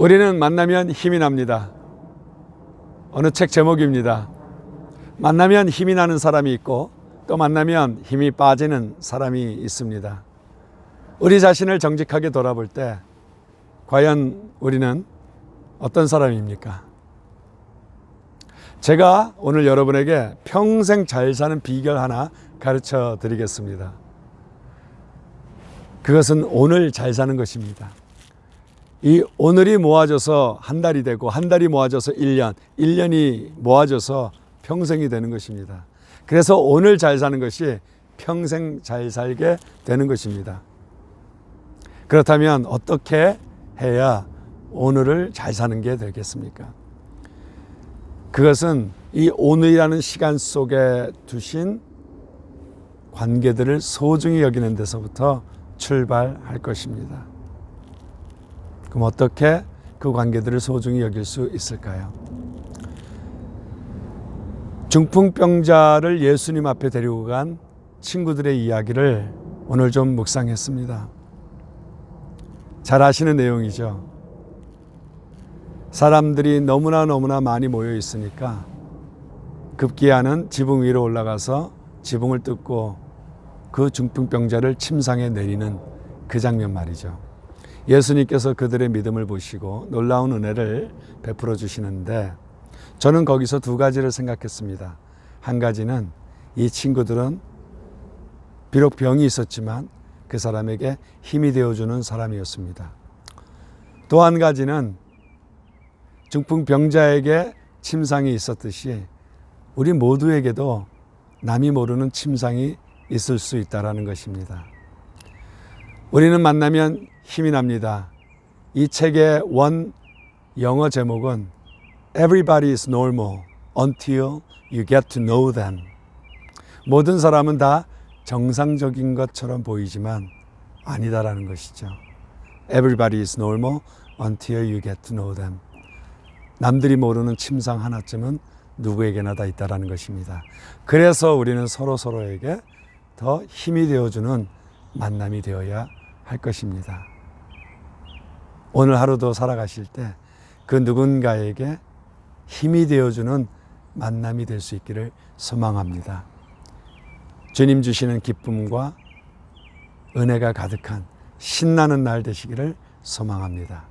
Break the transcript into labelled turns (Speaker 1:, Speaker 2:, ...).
Speaker 1: 우리는 만나면 힘이 납니다. 어느 책 제목입니다. 만나면 힘이 나는 사람이 있고 또 만나면 힘이 빠지는 사람이 있습니다. 우리 자신을 정직하게 돌아볼 때 과연 우리는 어떤 사람입니까? 제가 오늘 여러분에게 평생 잘 사는 비결 하나 가르쳐 드리겠습니다. 그것은 오늘 잘 사는 것입니다. 이 오늘이 모아져서 한 달이 되고 한 달이 모아져서 1년, 1년이 모아져서 평생이 되는 것입니다. 그래서 오늘 잘 사는 것이 평생 잘 살게 되는 것입니다. 그렇다면 어떻게 해야 오늘을 잘 사는 게 되겠습니까? 그것은 이 오늘이라는 시간 속에 두신 관계들을 소중히 여기는 데서부터 출발할 것입니다. 그럼 어떻게 그 관계들을 소중히 여길 수 있을까요? 중풍병자를 예수님 앞에 데리고 간 친구들의 이야기를 오늘 좀 묵상했습니다. 잘 아시는 내용이죠. 사람들이 너무나 너무나 많이 모여 있으니까 급기야는 지붕 위로 올라가서 지붕을 뜯고 그 중풍병자를 침상에 내리는 그 장면 말이죠. 예수님께서 그들의 믿음을 보시고 놀라운 은혜를 베풀어 주시는데 저는 거기서 두 가지를 생각했습니다. 한 가지는 이 친구들은 비록 병이 있었지만 그 사람에게 힘이 되어주는 사람이었습니다. 또 한 가지는 중풍병자에게 침상이 있었듯이 우리 모두에게도 남이 모르는 침상이 있을 수 있다라는 것입니다. 우리는 만나면 힘이 납니다. 이 책의 원 영어 제목은 Everybody is normal until you get to know them. 모든 사람은 다 정상적인 것처럼 보이지만 아니다라는 것이죠. Everybody is normal until you get to know them. 남들이 모르는 침상 하나쯤은 누구에게나 다 있다라는 것입니다. 그래서 우리는 서로 서로에게 더 힘이 되어주는 만남이 되어야 할 것입니다. 오늘 하루도 살아가실 때 그 누군가에게 힘이 되어주는 만남이 될 수 있기를 소망합니다. 주님 주시는 기쁨과 은혜가 가득한 신나는 날 되시기를 소망합니다.